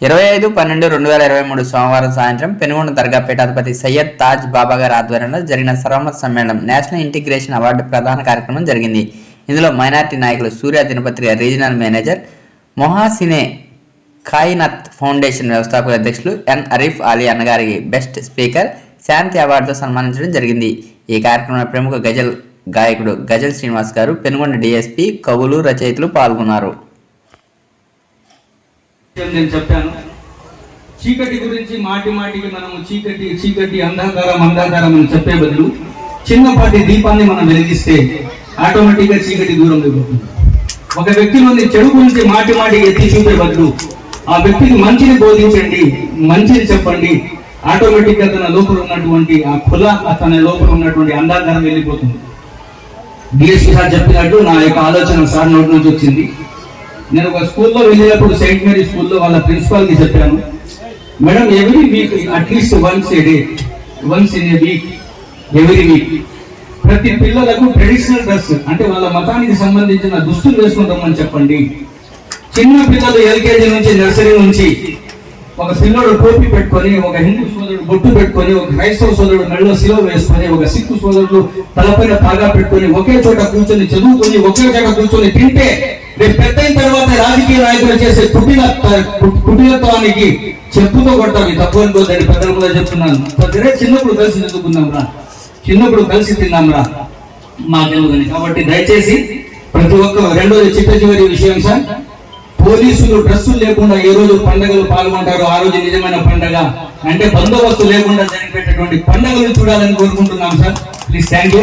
ఇరవై ఐదు పన్నెండు రెండు వేల ఇరవై మూడు సోమవారం సాయంత్రం పెనుగొండ దర్గా పీఠాధిపతి సయ్యద్ తాజ్ బాబా గారి ఆధ్వర్యంలో జరిగిన సర్వమత సమ్మేళనం నేషనల్ ఇంటిగ్రేషన్ అవార్డు ప్రధాన కార్యక్రమం జరిగింది. ఇందులో మైనార్టీ నాయకులు సూర్య దినపత్రిక రీజనల్ మేనేజర్ మొహాసినే కాయినత్ ఫౌండేషన్ వ్యవస్థాపక అధ్యక్షులు ఎన్ అరీఫ్ అలీ అన్నగారికి బెస్ట్ స్పీకర్ శాంతి అవార్డుతో సన్మానించడం జరిగింది. ఈ కార్యక్రమంలో ప్రముఖ గజల్ గాయకుడు గజల్ శ్రీనివాస్ గారు పెనుగొండ డిఎస్పి కవులు రచయితలు పాల్గొన్నారు. నేను చెప్పాను. చీకటి గురించి మాటి మాటికి మనము చీకటి చీకటి అంధకారం అంధకారం అని చెప్పే బదులు చిన్నపాటి దీపాన్ని మనం వెలిగిస్తే ఆటోమేటిక్గా చీకటి దూరం అయిపోతుంది. ఒక వ్యక్తిలోని చెడు గురించి మాటి మాటికి ఎత్తి చూపే బదులు ఆ వ్యక్తికి మంచిని బోధించండి మంచిని చెప్పండి. ఆటోమేటిక్గా తన లోపల ఉన్నటువంటి ఆ కుల తన లోపల ఉన్నటువంటి అంధకారం వెళ్ళిపోతుంది. డిఎస్పీ సార్ చెప్పినట్టు నా యొక్క ఆలోచన సార్ నోటి నుంచి వచ్చింది. నేను ఒక స్కూల్లో వెళ్ళినప్పుడు సెయింట్ మేరీ స్కూల్లో వాళ్ళ ప్రిన్సిపాల్కి చెప్పాను madam every week at least once a day once in a week every week ప్రతి పిల్లలకు ట్రెడిషనల్ డ్రెస్ అంటే వాళ్ళ మతానికి సంబంధించిన దుస్తులు వేసుకుంటామని చెప్పండి. చిన్న పిల్లలు ఎల్కేజీ నుంచి నర్సరీ నుంచి ఒక పిల్లడు టోపీ పెట్టుకొని ఒక హిందూ సోదరుడు బొట్టు పెట్టుకొని ఒక క్రైస్తవ సోదరుడు మెడలో సిలువ వేసుకొని ఒక సిక్కు సోదరుడు తలపైన తాగా పెట్టుకొని ఒకే చోట కూర్చొని చదువుకొని ఒకే చోట కూర్చొని తింటే రేపు పెద్ద అయిన తర్వాత రాజకీయ నాయకులు చేసే పుట్టిన పుట్టినత్వానికి చెప్పుతో కొట్టాలి తప్పు అనుకోదండి పెద్దలు కూడా చెప్తున్నాను ప్రతిరే చిన్నప్పుడు కలిసి చదువుకుందాం రా చిన్నప్పుడు కలిసి తిన్నాం రా మా తెలియదని కాబట్టి దయచేసి ప్రతి ఒక్క రెండోది చిట్ట చివరి విషయం సార్. పోలీసులు డ్రెస్సులు లేకుండా ఏ రోజు పండుగలు పాల్గొంటారో ఆ రోజు నిజమైన పండగ. అంటే బందోబస్తు లేకుండా జరిపేటటువంటి పండుగలు చూడాలని కోరుకుంటున్నాం సార్. Please thank you